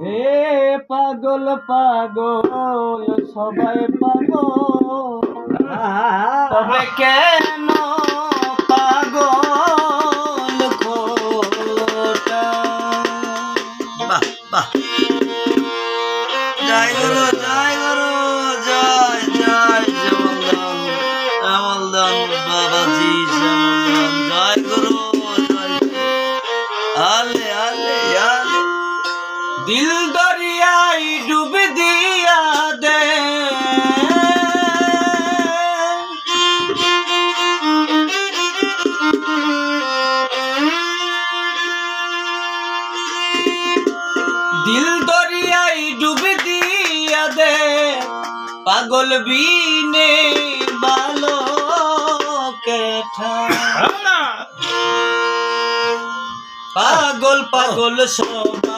হে পাগল পাগল, সবাই পাগল। কেন পাগল খোটা জয় গুরু জয় গুরু, জয় জয় শ্যামলদান বাবাজি শ্যামলদান জয় গুরু, জয় আলে দিল দরিয়ায় ডুবে দিয়া দে। দিল দরিয়ায় ডুবে দিয়া দে। পাগল বিনে বালো হ্যাঁ। পাগল পাগল সবা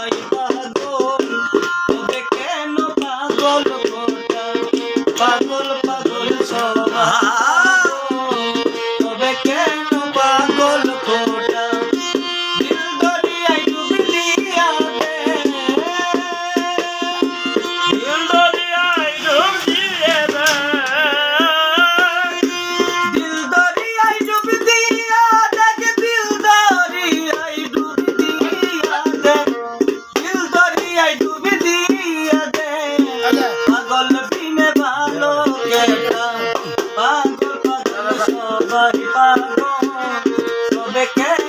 করিবা তবে কেন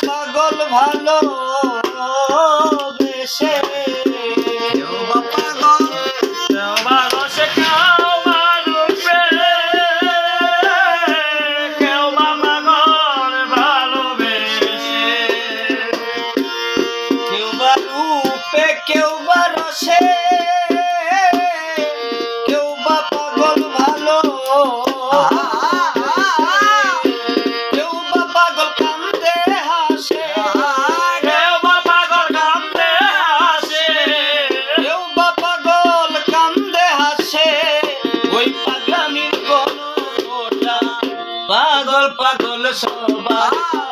পাগল ভালো সবাই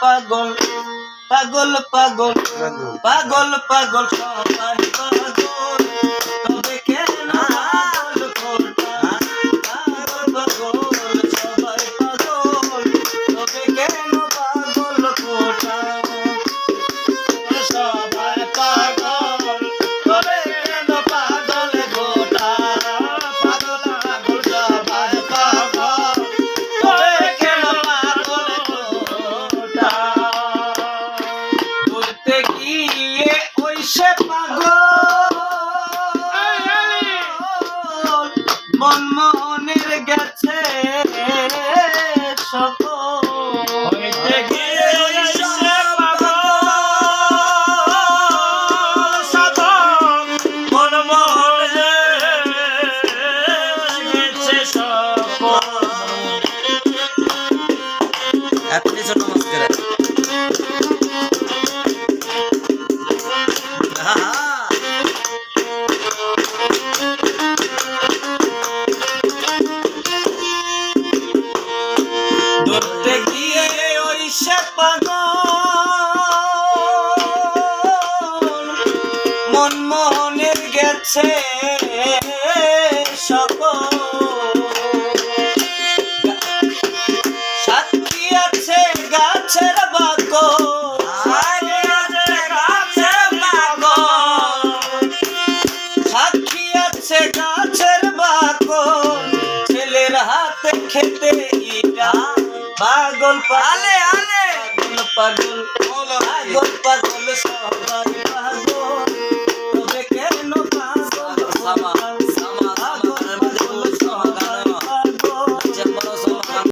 পাগল পাগল পাগল পাগল পাগল পাগল সবাই মন মোহনের গেছে সকল। সাক্ষী আছে গাছের বাকল সাক্ষী আছে গাছের বাকল ছেলের হাতে খেতে ইটা পাগল পাগলে। আলে। পাগল পাগল পাগল পাগল, সবাই পাগল। Lama.